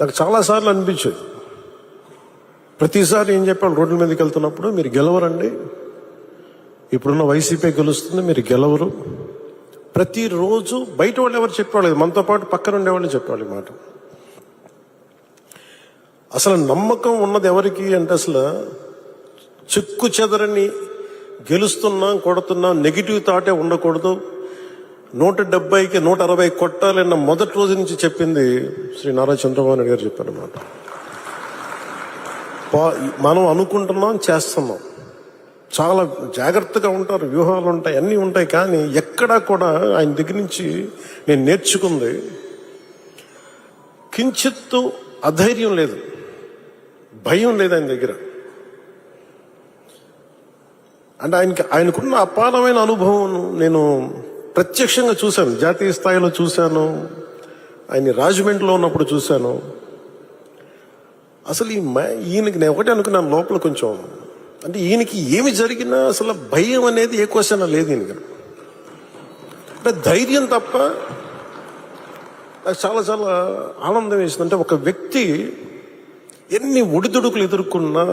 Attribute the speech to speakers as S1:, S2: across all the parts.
S1: నాకు చాలాసార్లు అనిపించేది. ప్రతిసారి ఏం చెప్పాలి రోడ్ల మీదకి వెళ్తున్నప్పుడు మీరు గెలవరండి. ఇప్పుడున్న వైసీపీ గెలుస్తుంది మీరు గెలవరు. ప్రతిరోజు బయట వాళ్ళు ఎవరు చెప్పేవాళ్ళు మనతో పాటు పక్కన ఉండేవాళ్ళు చెప్పేవాళ్ళు ఈ మాట. అసలు నమ్మకం ఉన్నది ఎవరికి అంటే అసలు చెక్కు చెదరని గెలుస్తున్నాం కొడుతున్నాం నెగిటివ్ థాటే ఉండకూడదు. నూట డెబ్బైకి నూట అరవై కొట్టాలన్న మొదటి రోజు నుంచి చెప్పింది శ్రీ నారా చంద్రబాబు నాయుడు గారు చెప్పారన్నమాట మనం అనుకుంటున్నాం చేస్తున్నాం. చాలా జాగ్రత్తగా ఉంటారు వ్యూహాలు ఉంటాయి అన్నీ ఉంటాయి కానీ ఎక్కడా కూడా ఆయన దగ్గర నుంచి నేను నేర్చుకుంది కించిత్తు అధైర్యం లేదు. భయం లేదు ఆయన దగ్గర. అంటే ఆయనకి ఆయనకున్న అపారమైన అనుభవం నేను ప్రత్యక్షంగా చూశాను. జాతీయ స్థాయిలో చూశాను. ఆయన రాజమండ్రిలో ఉన్నప్పుడు చూశాను. అసలు ఈ మ- ఈయనకి నేను ఒకటే అనుకున్నాను లోపల కొంచెం. అంటే ఈయనకి ఏమి జరిగినా అసలు భయం అనేది ఏ క్వశ్చన్ లేదు ఈయనకి. అంటే ధైర్యం తప్ప నాకు చాలా చాలా ఆనందం వేసింది. అంటే ఒక వ్యక్తి ఎన్ని ఒడిదుడుకులు ఎదుర్కొన్నా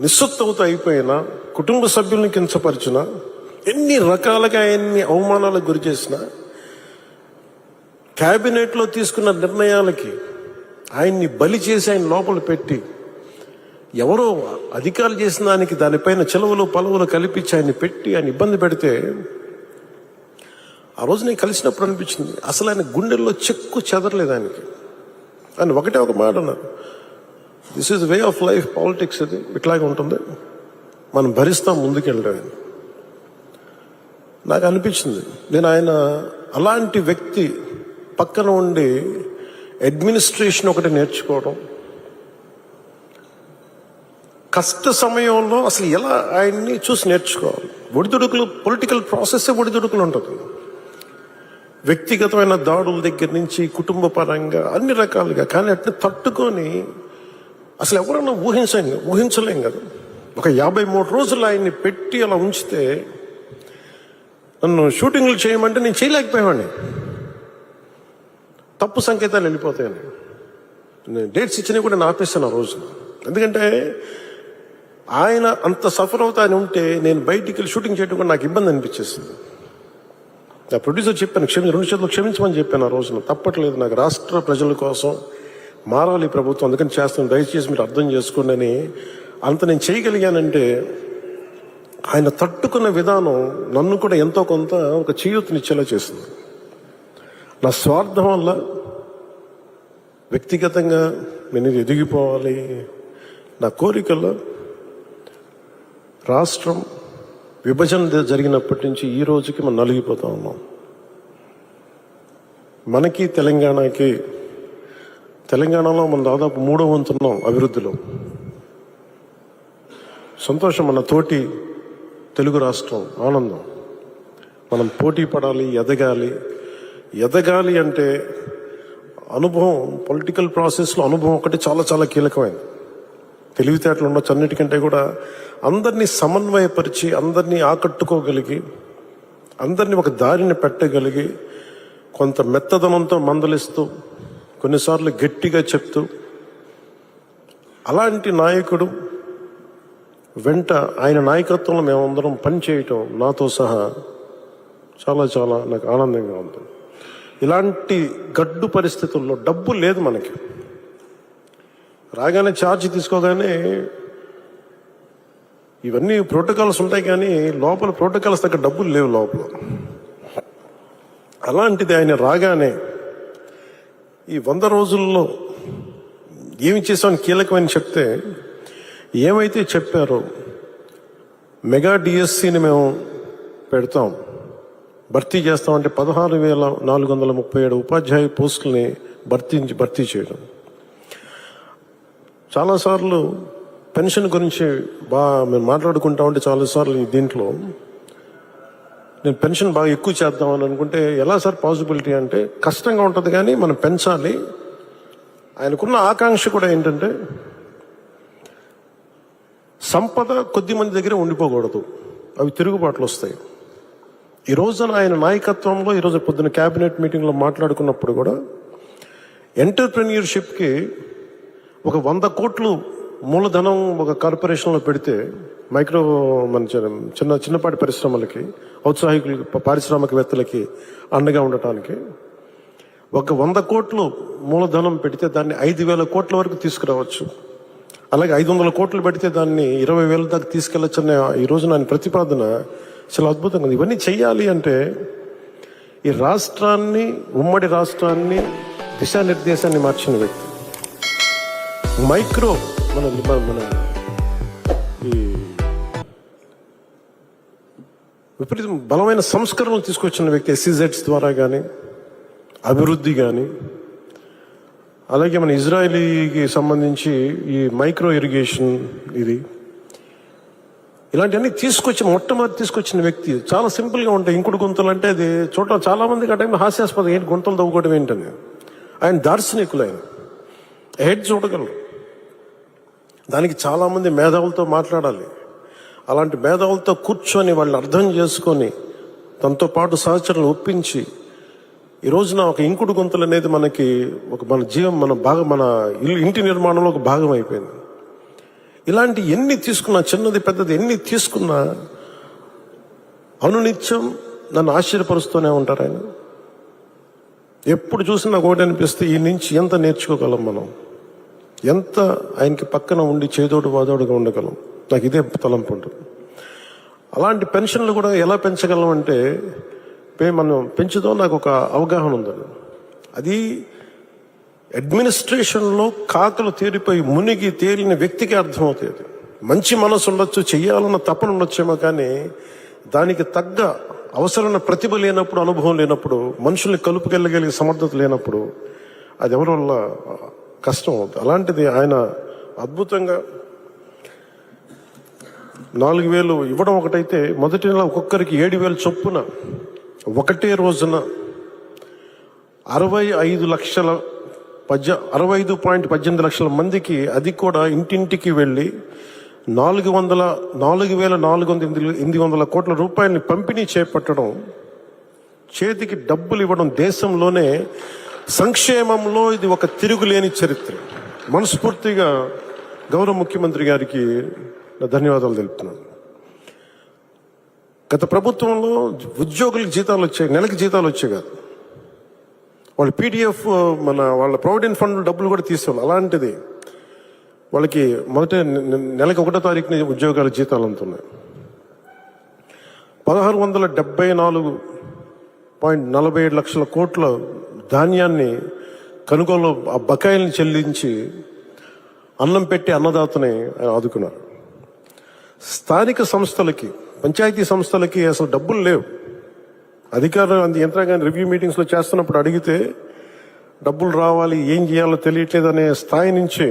S1: నిస్సత్తవుతో అయిపోయినా కుటుంబ సభ్యుల్ని కించపరిచిన ఎన్ని రకాలుగా ఎన్ని అవమానాలకు గురి చేసినా క్యాబినెట్లో తీసుకున్న నిర్ణయాలకి ఆయన్ని బలి చేసి ఆయన లోపల పెట్టి ఎవరో అధికారులు చేసిన దానికి దానిపైన చెలవులు పలువులు కల్పించి ఆయన్ని పెట్టి ఆయన ఇబ్బంది పెడితే ఆ రోజు నేను కలిసినప్పుడు అనిపించింది అసలు ఆయన గుండెల్లో చెక్కు చెదరలేదు ఆయనకి. ఆయన ఒకటే ఒక మాట అన్నారు this is way of life politics ఇది ఇట్లాగే ఉంటుంది. మనం భరిస్తాం ముందుకెళ్ళడం నాకు అనిపించింది. నేను ఆయన అలాంటి వ్యక్తి పక్కన ఉండి అడ్మినిస్ట్రేషన్ ఒకటి నేర్చుకోవడం. కష్ట సమయంలో అసలు ఎలా ఆయన్ని చూసి నేర్చుకోవాలి? ఒడిదుడుకులు పొలిటికల్ ప్రాసెస్ ఒడిదుడుకులు ఉంటుంది వ్యక్తిగతమైన దాడుల దగ్గర నుంచి కుటుంబ పరంగా అన్ని రకాలుగా కానీ అట్ని తట్టుకొని అసలు ఎవరన్నా ఊహించలేం ఊహించలేం కదా. ఒక యాభై మూడు రోజులు ఆయన్ని పెట్టి అలా ఉంచితే నన్ను షూటింగ్లు చేయమంటే నేను చేయలేకపోయావాడిని తప్పు సంకేతాలు వెళ్ళిపోతాయని. నేను డేట్స్ ఇచ్చినవి కూడా నేను ఆపేస్తాను ఆ రోజు. ఎందుకంటే ఆయన అంత సఫర్ అవుతా అని ఉంటే నేను బయటికి వెళ్ళి షూటింగ్ చేయడం కూడా నాకు ఇబ్బంది అనిపించేసింది. నా ప్రొడ్యూసర్ చెప్పాను క్షమించి రెండు చేతులు క్షమించమని చెప్పాను ఆ రోజున. తప్పట్లేదు నాకు రాష్ట్ర ప్రజల కోసం మారాలి ప్రభుత్వం. అందుకని చేస్తాను. దయచేసి మీరు అర్థం చేసుకోండి అని అంత నేను చేయగలిగానంటే ఆయన తట్టుకున్న విధానం నన్ను కూడా ఎంతో కొంత ఒక చేయూతనిచ్చేలా చేసింది. నా స్వార్థం వల్ల వ్యక్తిగతంగా నేను ఎదిగిపోవాలి. నా కోరికల్లో రాష్ట్రం విభజన జరిగినప్పటి నుంచి ఈ రోజుకి మనం నలిగిపోతా ఉన్నాం. మనకి తెలంగాణకి తెలంగాణలో మనం దాదాపు మూడో వంతున్నాం అభివృద్ధిలో. సంతోషం మన తోటి తెలుగు రాష్ట్రం ఆనందం. మనం పోటీ పడాలి ఎదగాలి. ఎదగాలి అంటే అనుభవం పొలిటికల్ ప్రాసెస్లో అనుభవం ఒకటి చాలా చాలా కీలకమైనది తెలివితేటలు ఉండొచ్చు అన్నిటికంటే కూడా. అందరినీ సమన్వయపరిచి అందరినీ ఆకట్టుకోగలిగి అందరినీ ఒక దారిని పెట్టగలిగి కొంత మెత్తదనంతో మందలిస్తూ కొన్నిసార్లు గట్టిగా చెప్తూ అలాంటి నాయకుడు వెంట ఆయన నాయకత్వంలో మేమందరం పనిచేయటం నాతో సహా చాలా చాలా నాకు ఆనందంగా ఉంది. ఇలాంటి గడ్డు పరిస్థితుల్లో డబ్బు లేదు మనకి. రాగానే ఛార్జ్ తీసుకోగానే ఇవన్నీ ప్రోటోకాల్స్ ఉంటాయి కానీ లోపల ప్రోటోకాల్స్ దగ్గర డబ్బులు లేవు లోపల. అలాంటిది ఆయన రాగానే ఈ వంద రోజుల్లో ఏమి చేసామని కీలకమని చెప్తే ఏమైతే చెప్పారో మెగా డిఎస్సిని మేము పెడతాం. భర్తీ చేస్తామంటే పదహారు వేల నాలుగు వందల ముప్పై ఏడు ఉపాధ్యాయ పోస్టుల్ని భర్తీ భర్తీ చేయడం. చాలాసార్లు పెన్షన్ గురించి బాగా మేము మాట్లాడుకుంటా ఉంటే చాలాసార్లు దీంట్లో నేను పెన్షన్ బాగా ఎక్కువ చేద్దామని అనుకుంటే ఎలా సార్ పాసిబిలిటీ అంటే కష్టంగా ఉంటుంది కానీ మనం పెంచాలి. ఆయనకున్న ఆకాంక్ష కూడా ఏంటంటే సంపద కొద్ది మంది దగ్గర ఉండిపోకూడదు. అవి తిరుగుబాట్లు వస్తాయి. ఈ రోజున ఆయన నాయకత్వంలో ఈరోజు పొద్దున క్యాబినెట్ మీటింగ్లో మాట్లాడుకున్నప్పుడు కూడా ఎంటర్ప్రెన్యూర్షిప్కి ఒక వంద కోట్లు మూలధనం ఒక కార్పొరేషన్లో పెడితే మైక్రో మన చిన్న- చిన్న చిన్నపాటి పరిశ్రమలకి ఔత్సాహికులకి పారిశ్రామికవేత్తలకి అండగా ఉండటానికి ఒక వంద కోట్లు మూలధనం పెడితే దాన్ని ఐదు వేల కోట్ల వరకు తీసుకురావచ్చు. అలాగే ఐదు వందల కోట్లు పెడితే దాన్ని ఇరవై వేల దాకా తీసుకెళ్ళొచ్చన్న ఈ రోజు నా ప్రతిపాదన చాలా అద్భుతంగా ఉంది. ఇవన్నీ చేయాలి అంటే ఈ రాష్ట్రాన్ని ఉమ్మడి రాష్ట్రాన్ని దిశానిర్దేశాన్ని మార్చిన వ్యక్తి. మైక్రో మన- మన ఈ విపరీతం బలమైన సంస్కరణలు తీసుకొచ్చిన వ్యక్తి ఎస్సీజెడ్స్ ద్వారా కానీ అభివృద్ధి కానీ అలాగే మన ఇజ్రాయలీకి సంబంధించి ఈ మైక్రో ఇరిగేషన్ ఇది. ఇలాంటివన్నీ తీసుకొచ్చి మొట్టమొదటి తీసుకొచ్చిన వ్యక్తి చాలా సింపుల్గా ఉంటాయి. ఇంకుడు గుంతలు అంటే అది చూడటం చాలామందికి ఆ టైంలో హాస్యాస్పదం ఏంటి గుంతలు తవ్వుకోవడం ఏంటని. ఆయన దార్శనికులు ఆయన. హెడ్ చూడగలరు. దానికి చాలామంది మేధావులతో మాట్లాడాలి. అలాంటి మేధావులతో కూర్చొని వాళ్ళని అర్థం చేసుకొని తనతో పాటు సహచరులు ఒప్పించి ఈ రోజున ఒక ఇంకుడు గొంతులు అనేది మనకి ఒక మన జీవం మన భాగం మన ఇల్లు ఇంటి నిర్మాణంలో ఒక భాగం అయిపోయింది. ఇలాంటి ఎన్ని తీసుకున్నా చిన్నది పెద్దది ఎన్ని తీసుకున్నా అనునిత్యం నన్ను ఆశ్చర్యపరుస్తూనే ఉంటారు ఆయన. ఎప్పుడు చూసినా నాకు ఒకటి అనిపిస్తే ఈ నుంచి ఎంత నేర్చుకోగలం మనం? ఎంత ఆయనకి పక్కన ఉండి చేదోడు వాదోడుగా ఉండగలం? నాకు ఇదే తలంపు ఉంటుంది అలాంటి పెన్షన్లు కూడా ఎలా పెంచగలం అంటే మనం పెంచుదాం నాకు ఒక అవగాహన ఉంది. అది అడ్మినిస్ట్రేషన్లో కాకలు తీరిపోయి మునిగి తేలిన వ్యక్తికి అర్థమవుతుంది. మంచి మనసు ఉండొచ్చు చేయాలన్న తపన ఉండొచ్చేమో కానీ దానికి తగ్గ అవసరమైన ప్రతిభ లేనప్పుడు అనుభవం లేనప్పుడు మనుషుల్ని కలుపుకెళ్ళగలిగే సమర్థత లేనప్పుడు అది ఎవరి వల్ల కష్టం అవుతుంది అలాంటిది ఆయన అద్భుతంగా నాలుగు వేలు ఇవ్వడం ఒకటైతే మొదటి నెల ఒక్కొక్కరికి ఏడు వేలు చొప్పున ఒకటే రోజున అరవై ఐదు లక్షల పద్య అరవై ఐదు పాయింట్ పద్దెనిమిది లక్షల మందికి అది కూడా ఇంటింటికి వెళ్ళి నాలుగు వందల నాలుగు వేల నాలుగు వందల ఎనిమిది- వందల కోట్ల రూపాయలని పంపిణీ చేపట్టడం చేతికి డబ్బులు ఇవ్వడం దేశంలోనే సంక్షేమంలో ఇది ఒక తిరుగులేని చరిత్ర. మనస్ఫూర్తిగా గౌరవ ముఖ్యమంత్రి గారికి ధన్యవాదాలు తెలుపుతున్నాను. గత ప్రభుత్వంలో ఉద్యోగులకు జీతాలు వచ్చాయి నెలకి జీతాలు వచ్చాయి కాదు. వాళ్ళు పీడిఎఫ్ మన వాళ్ళ ప్రావిడెంట్ ఫండ్ డబ్బులు కూడా తీసుకోవాలి అలాంటిది వాళ్ళకి మొదట నెలకి ఒకటో తారీఖున ఉద్యోగాల జీతాలు అందుతున్నాయి. పదహారు వందల డెబ్బై నాలుగు పాయింట్ నలభై ఏడు లక్షల కోట్ల ధాన్యాన్ని కనుగోలు ఆ బకాయిల్ని చెల్లించి అన్నం పెట్టి అన్నదాతని ఆదుకున్నారు. స్థానిక సంస్థలకి పంచాయతీ సంస్థలకి అసలు డబ్బులు లేవు. అధికారులు అంత యంత్రాంగాన్ని రివ్యూ మీటింగ్స్లో చేస్తున్నప్పుడు అడిగితే డబ్బులు రావాలి ఏం చేయాలో తెలియట్లేదు అనే స్థాయి నుంచి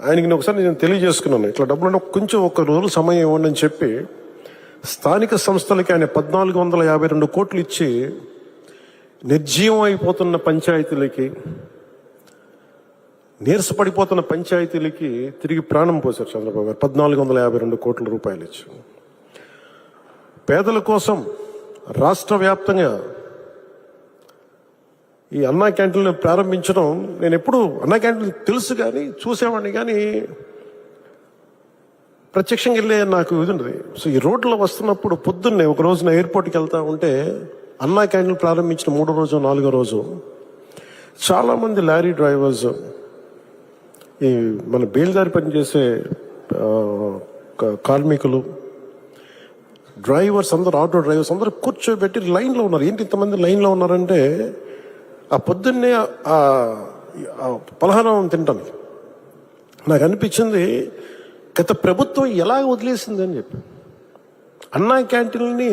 S1: ఆయనకి నేను ఒకసారి నేను తెలియజేసుకున్నాను. ఇట్లా డబ్బులు అంటే కొంచెం ఒక రోజు సమయం ఇవ్వండి అని చెప్పి స్థానిక సంస్థలకి ఆయన పద్నాలుగు వందల యాభై రెండు కోట్లు ఇచ్చి నిర్జీవం అయిపోతున్న పంచాయతీలకి నీరసపడిపోతున్న పంచాయతీలకి తిరిగి ప్రాణం పోశారు చంద్రబాబు గారు. పద్నాలుగు వందల యాభై రెండు కోట్ల రూపాయలు ఇచ్చి పేదల కోసం రాష్ట్ర వ్యాప్తంగా ఈ అన్నా క్యాంటీన్లు ప్రారంభించడం నేను ఎప్పుడు అన్నా క్యాంటీన్ తెలుసు కానీ చూసేవాడిని కానీ ప్రత్యక్షంగా వెళ్ళే నాకు ఇది ఉండదు. సో ఈ రోడ్లో వస్తున్నప్పుడు పొద్దున్నే ఒక రోజున ఎయిర్పోర్ట్కి వెళ్తా ఉంటే అన్నా క్యాంటీన్ ప్రారంభించిన మూడో రోజు నాలుగో రోజు చాలామంది లారీ డ్రైవర్స్ ఈ మన బేల్దారి పనిచేసే కార్మికులు డ్రైవర్స్ అందరూ ఆటో డ్రైవర్స్ అందరూ కూర్చోబెట్టి లైన్లో ఉన్నారు. ఏంటి ఇంతమంది లైన్లో ఉన్నారంటే ఆ పొద్దున్నే ఆ పలహారం తింటాను నాకు అనిపించింది గత ప్రభుత్వం ఎలా వదిలేసిందని చెప్పి. అన్నా క్యాంటీన్ని